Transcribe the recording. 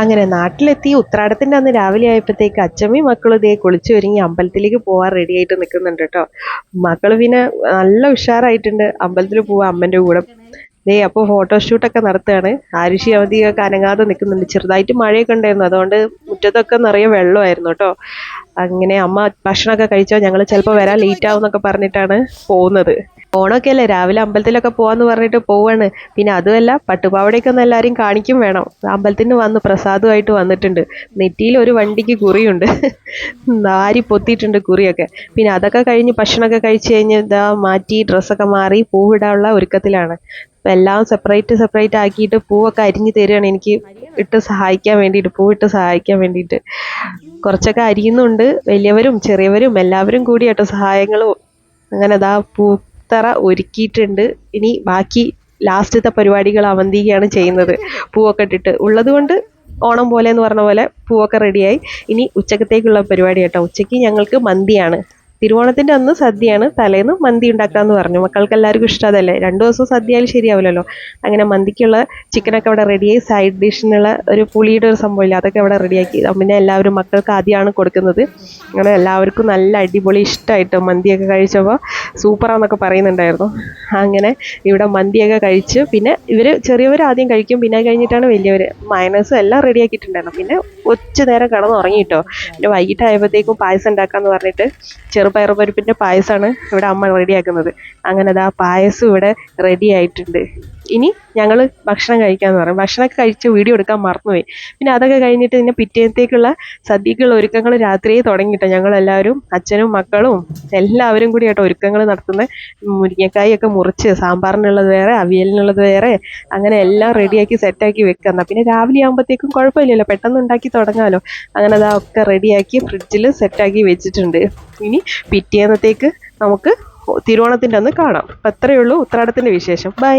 അങ്ങനെ നാട്ടിലെത്തി ഉത്രാടത്തിന്റെ അന്ന് രാവിലെ ആയപ്പോഴത്തേക്ക് അച്ഛമ്മയും മക്കളും ഇതേ കുളിച്ചു ഒരുങ്ങി അമ്പലത്തിലേക്ക് പോകാൻ റെഡി ആയിട്ട് നിൽക്കുന്നുണ്ട് കേട്ടോ. മക്കൾ പിന്നെ നല്ല ഉഷാറായിട്ടുണ്ട്. അമ്പലത്തിൽ പോവാൻ അമ്മന്റെ കൂടെ. ദേ അപ്പോൾ ഫോട്ടോഷൂട്ടൊക്കെ നടത്തുകയാണ്. ആരുഷി അവധിയൊക്കെ അനങ്ങാതെ നിൽക്കുന്നുണ്ട്. ചെറുതായിട്ട് മഴയൊക്കെ ഉണ്ടായിരുന്നു. അതുകൊണ്ട് മുറ്റത്തൊക്കെ നിറയെ വെള്ളമായിരുന്നു കേട്ടോ. അങ്ങനെ അമ്മ ഭക്ഷണമൊക്കെ കഴിച്ചോ? ഞങ്ങൾ ചിലപ്പോൾ വരാൻ ലേറ്റ് ആവും എന്നൊക്കെ പറഞ്ഞിട്ടാണ് പോകുന്നത്. ഓണമൊക്കെ അല്ലേ രാവിലെ അമ്പലത്തിലൊക്കെ പോവാന്ന് പറഞ്ഞിട്ട് പോവാണ്. പിന്നെ അതുമല്ല പട്ടുപാവടയൊക്കെ ഒന്ന് എല്ലാവരും കാണിക്കും വേണം. അമ്പലത്തിന് വന്ന് പ്രസാദമായിട്ട് വന്നിട്ടുണ്ട്. നെറ്റിയിൽ ഒരു വണ്ടിക്ക് കുറിയുണ്ട്. നാരി പൊത്തിയിട്ടുണ്ട് കുറിയൊക്കെ. പിന്നെ അതൊക്കെ കഴിഞ്ഞ് ഭക്ഷണമൊക്കെ കഴിച്ച് കഴിഞ്ഞ് ഇതാ മാറ്റി ഡ്രസ്സൊക്കെ മാറി പൂവിടാനുള്ള ഒരുക്കത്തിലാണ്. അപ്പം എല്ലാം സെപ്പറേറ്റ് സെപ്പറേറ്റ് ആക്കിയിട്ട് പൂവൊക്കെ അരിഞ്ഞ് തരികയാണ്. എനിക്ക് ഇട്ട് സഹായിക്കാൻ വേണ്ടിയിട്ട് പൂവിട്ട് സഹായിക്കാൻ വേണ്ടിയിട്ട്. കുറച്ചൊക്കെ അരിയുന്നുണ്ട്. വലിയവരും ചെറിയവരും എല്ലാവരും കൂടിയാട്ടോ സഹായങ്ങളും. അങ്ങനെ അതാ പൂത്തറ ഒരുക്കിയിട്ടുണ്ട്. ഇനി ബാക്കി ലാസ്റ്റത്തെ പരിപാടികൾ അവന്തികയാണ് ചെയ്യുന്നത്. പൂവൊക്കെ ഇട്ടിട്ട്. ഉള്ളത് കൊണ്ട് ഓണം പോലെ എന്ന് പറഞ്ഞ പോലെ പൂവൊക്കെ റെഡിയായി ഇനി ഉച്ചക്കത്തേക്കുള്ള പരിപാടി കേട്ടോ. ഉച്ചയ്ക്ക് ഞങ്ങൾക്ക് മന്തിയാണ്. തിരുവോണത്തിന്റെ അന്ന് സദ്യയാണ് തലേന്ന് മന്തി ഉണ്ടാക്കാന്ന് പറഞ്ഞു. മക്കൾക്ക് എല്ലാവർക്കും ഇഷ്ടം അതല്ലേ? രണ്ട് ദിവസം സദ്യയാലും ശരിയാവില്ലല്ലോ. അങ്ങനെ മന്തിക്കുള്ള ചിക്കനൊക്കെ അവിടെ റെഡിയായി സൈഡ് ഡിഷിനുള്ള ഒരു പുളിയുടെ ഒരു സംഭവമില്ല. അതൊക്കെ അവിടെ റെഡിയാക്കി പിന്നെ എല്ലാവരും മക്കൾക്ക് ആദ്യമാണ് കൊടുക്കുന്നത്. അങ്ങനെ എല്ലാവർക്കും നല്ല അടിപൊളി ഇഷ്ടമായിട്ട് മന്തിയൊക്കെ കഴിച്ചപ്പോൾ സൂപ്പറാന്നൊക്കെ പറയുന്നുണ്ടായിരുന്നു. അങ്ങനെ ഇവിടെ മന്തിയൊക്കെ കഴിച്ച് പിന്നെ ഇവർ ചെറിയവർ ആദ്യം കഴിക്കും. പിന്നെ കഴിഞ്ഞിട്ടാണ് വലിയവർ മയനസും എല്ലാം റെഡിയാക്കിയിട്ടുണ്ടായിരുന്നു പിന്നെ ഉച്ച നേരം കിടന്ന് കേട്ടോ. പിന്നെ വൈകിട്ടായപ്പോഴത്തേക്കും പായസം ഉണ്ടാക്കാമെന്ന് പറഞ്ഞിട്ട് ചെറുപയർ പരിപ്പിന്റെ പായസമാണ് ഇവിടെ അമ്മ റെഡിയാക്കുന്നത്. അങ്ങനെ ദാ പായസം ഇവിടെ റെഡി ആയിട്ടുണ്ട്. ഇനി ഞങ്ങൾ ഭക്ഷണം കഴിക്കാമെന്ന് പറയും. ഭക്ഷണമൊക്കെ കഴിച്ച് വീഡിയോ എടുക്കാൻ മറന്നുപോയി. പിന്നെ അതൊക്കെ കഴിഞ്ഞിട്ട് പിന്നെ പിറ്റേത്തേക്കുള്ള സദ്യക്കുള്ള ഒരുക്കങ്ങൾ രാത്രിയെ തുടങ്ങിയിട്ട് ഞങ്ങളെല്ലാവരും അച്ഛനും മക്കളും എല്ലാവരും കൂടി ആട്ടോ ഒരുക്കങ്ങൾ നടത്തുന്ന. മുരിങ്ങക്കായൊക്കെ മുറിച്ച് സാമ്പാറിനുള്ളത് വേറെ അവിയലിനുള്ളത് വേറെ. അങ്ങനെ എല്ലാം റെഡിയാക്കി സെറ്റാക്കി വെക്കുന്ന പിന്നെ രാവിലെ ആകുമ്പോഴത്തേക്കും കുഴപ്പമില്ലല്ലോ. പെട്ടെന്ന് ഉണ്ടാക്കി തുടങ്ങാമല്ലോ അങ്ങനെ അതാ ഒക്കെ റെഡിയാക്കി ഫ്രിഡ്ജിൽ സെറ്റാക്കി വെച്ചിട്ടുണ്ട്. ഇനി പിറ്റേന്നത്തേക്ക് നമുക്ക് തിരുവോണത്തിന്റെ അന്ന് കാണാം. അപ്പം അത്രയേ ഉള്ളൂ ഉത്രാടത്തിന്റെ വിശേഷം. ബൈ.